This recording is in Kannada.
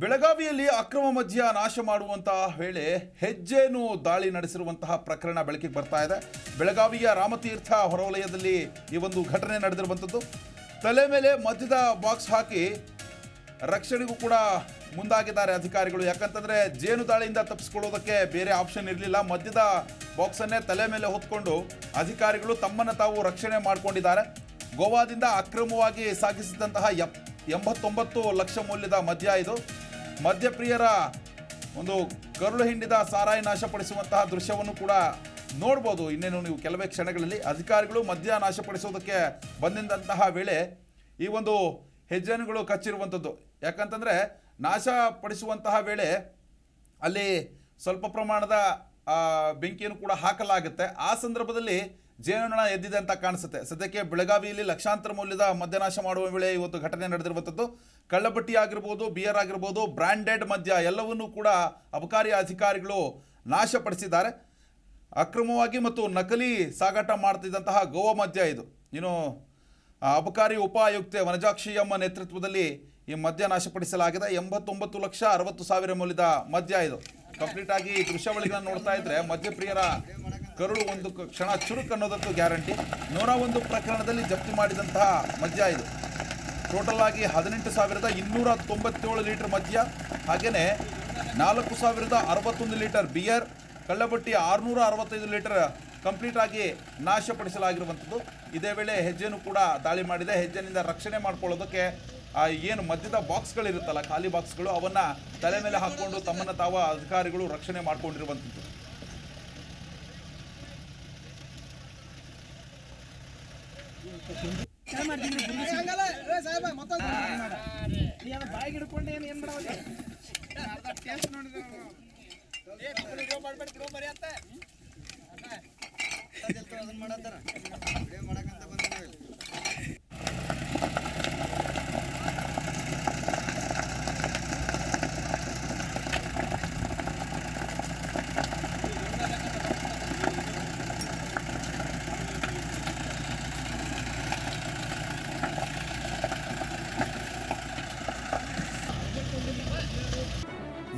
ಬೆಳಗಾವಿಯಲ್ಲಿ ಅಕ್ರಮ ಮದ್ಯ ನಾಶ ಮಾಡುವಂತಹ ವೇಳೆ ಹೆಜ್ಜೆನು ದಾಳಿ ನಡೆಸಿರುವಂತಹ ಪ್ರಕರಣ ಬೆಳಕಿಗೆ ಬರ್ತಾ ಇದೆ. ಬೆಳಗಾವಿಯ ರಾಮತೀರ್ಥ ಹೊರವಲಯದಲ್ಲಿ ಈ ಒಂದು ಘಟನೆ ನಡೆದಿರುವಂಥದ್ದು. ತಲೆ ಮೇಲೆ ಮದ್ಯದ ಬಾಕ್ಸ್ ಹಾಕಿ ರಕ್ಷಣೆಗೂ ಕೂಡ ಮುಂದಾಗಿದ್ದಾರೆ ಅಧಿಕಾರಿಗಳು. ಯಾಕಂತಂದ್ರೆ ಜೇನು ದಾಳಿಯಿಂದ ತಪ್ಪಿಸ್ಕೊಳ್ಳೋದಕ್ಕೆ ಬೇರೆ ಆಪ್ಷನ್ ಇರಲಿಲ್ಲ. ಮದ್ಯದ ಬಾಕ್ಸನ್ನೇ ತಲೆ ಮೇಲೆ ಹೊತ್ಕೊಂಡು ಅಧಿಕಾರಿಗಳು ತಮ್ಮನ್ನು ತಾವು ರಕ್ಷಣೆ ಮಾಡಿಕೊಂಡಿದ್ದಾರೆ. ಗೋವಾದಿಂದ ಅಕ್ರಮವಾಗಿ ಸಾಗಿಸಿದಂತಹ ಎಪ್ ಎಂಬತ್ತೊಂಬತ್ತು ಲಕ್ಷ ಮೌಲ್ಯದ ಮದ್ಯ ಇದು. ಮದ್ಯಪ್ರಿಯರ ಒಂದು ಕರುಳು ಹಿಂಡಿದ ಸಾರಾಯಿ ನಾಶಪಡಿಸುವಂತಹ ದೃಶ್ಯವನ್ನು ಕೂಡ ನೋಡ್ಬೋದು. ಇನ್ನೇನು ನೀವು ಕೆಲವೇ ಕ್ಷಣಗಳಲ್ಲಿ ಅಧಿಕಾರಿಗಳು ಮದ್ಯ ನಾಶಪಡಿಸೋದಕ್ಕೆ ಬಂದಿದ್ದಂತಹ ವೇಳೆ ಈ ಒಂದು ಹೆಜ್ಜೆನುಗಳು ಕಚ್ಚಿರುವಂಥದ್ದು. ಯಾಕಂತಂದರೆ ನಾಶಪಡಿಸುವಂತಹ ವೇಳೆ ಅಲ್ಲಿ ಸ್ವಲ್ಪ ಪ್ರಮಾಣದ ಬೆಂಕಿಯನ್ನು ಕೂಡ ಹಾಕಲಾಗುತ್ತೆ. ಆ ಸಂದರ್ಭದಲ್ಲಿ ಜೇನುನೊಣ ಎದ್ದಿದೆ ಅಂತ ಕಾಣಿಸುತ್ತೆ. ಸದ್ಯಕ್ಕೆ ಬೆಳಗಾವಿಯಲ್ಲಿ ಲಕ್ಷಾಂತರ ಮೌಲ್ಯದ ಮದ್ಯನಾಶ ಮಾಡುವ ವೇಳೆ ಇವತ್ತು ಘಟನೆ ನಡೆದಿರುವಂಥದ್ದು. ಕಳ್ಳಬಟ್ಟಿ ಆಗಿರ್ಬೋದು, ಬಿಯರ್ ಆಗಿರ್ಬೋದು ಬ್ರ್ಯಾಂಡೆಡ್ ಮದ್ಯ ಎಲ್ಲವನ್ನೂ ಕೂಡ ಅಬಕಾರಿ ಅಧಿಕಾರಿಗಳು ನಾಶಪಡಿಸಿದ್ದಾರೆ. ಅಕ್ರಮವಾಗಿ ಮತ್ತು ನಕಲಿ ಸಾಗಾಟ ಮಾಡ್ತಿದ್ದಂತಹ ಗೋವಾ ಮದ್ಯ ಇದು. ಇನ್ನು ಅಬಕಾರಿ ಉಪ ಆಯುಕ್ತೆ ವನಜಾಕ್ಷಿ ಅಮ್ಮ ನೇತೃತ್ವದಲ್ಲಿ ಈ ಮದ್ಯ ನಾಶಪಡಿಸಲಾಗಿದೆ. ಎಂಬತ್ತೊಂಬತ್ತು ಲಕ್ಷ ಅರವತ್ತು ಸಾವಿರ ಮೌಲ್ಯದ ಮದ್ಯ ಇದು. ಕಂಪ್ಲೀಟ್ ಆಗಿ ದೃಶ್ಯಾವಳಿಗಳನ್ನು ನೋಡ್ತಾ ಇದ್ರೆ ಮದ್ಯಪ್ರಿಯರ ಕರುಳು ಒಂದು ಕ್ಷಣ ಚುರುಕು ಅನ್ನೋದಕ್ಕೂ ಗ್ಯಾರಂಟಿ. ನೂರ ಒಂದು ಪ್ರಕರಣದಲ್ಲಿ ಜಪ್ತಿ ಮಾಡಿದಂತಹ ಮದ್ಯ ಇದು. ಟೋಟಲ್ ಆಗಿ ಹದಿನೆಂಟು ಸಾವಿರದ ಇನ್ನೂರ ತೊಂಬತ್ತೇಳು ಲೀಟರ್ ಮದ್ಯ ಹಾಗೆಯೇ ನಾಲ್ಕು ಸಾವಿರದ ಅರವತ್ತೊಂದು ಲೀಟರ್ ಬಿಯರ್, ಕಳ್ಳಬಟ್ಟಿ ಆರುನೂರ ಅರವತ್ತೈದು ಲೀಟರ್ ಕಂಪ್ಲೀಟ್ ಆಗಿ ನಾಶಪಡಿಸಲಾಗಿರುವಂಥದ್ದು. ಇದೇ ವೇಳೆ ಹೆಜ್ಜೆನೂ ಕೂಡ ದಾಳಿ ಮಾಡಿದೆ. ಹೆಜ್ಜೆನಿಂದ ರಕ್ಷಣೆ ಮಾಡ್ಕೊಳ್ಳೋದಕ್ಕೆ ಏನು ಮದ್ಯದ ಬಾಕ್ಸ್ಗಳಿರುತ್ತಲ್ಲ, ಖಾಲಿ ಬಾಕ್ಸ್ಗಳು, ಅವನ್ನು ತಲೆ ಮೇಲೆ ಹಾಕ್ಕೊಂಡು ತಮ್ಮನ್ನು ತಾವ ಅಧಿಕಾರಿಗಳು ರಕ್ಷಣೆ ಮಾಡ್ಕೊಂಡಿರುವಂಥದ್ದು. ಬಾಯಿಗೆ ಹಿಡ್ಕೊಂಡು ಏನು ಏನು ಮಾಡವಲ್ಲಿ ಟೇಸ್ಟ್ ನೋಡಿದ್ರೆ ಮಾಡ್ಬೇಡ ಬಿಡು ಬರೀ ಅಂತ ಅದನ್ನ ಮಾಡತ್ತಾರ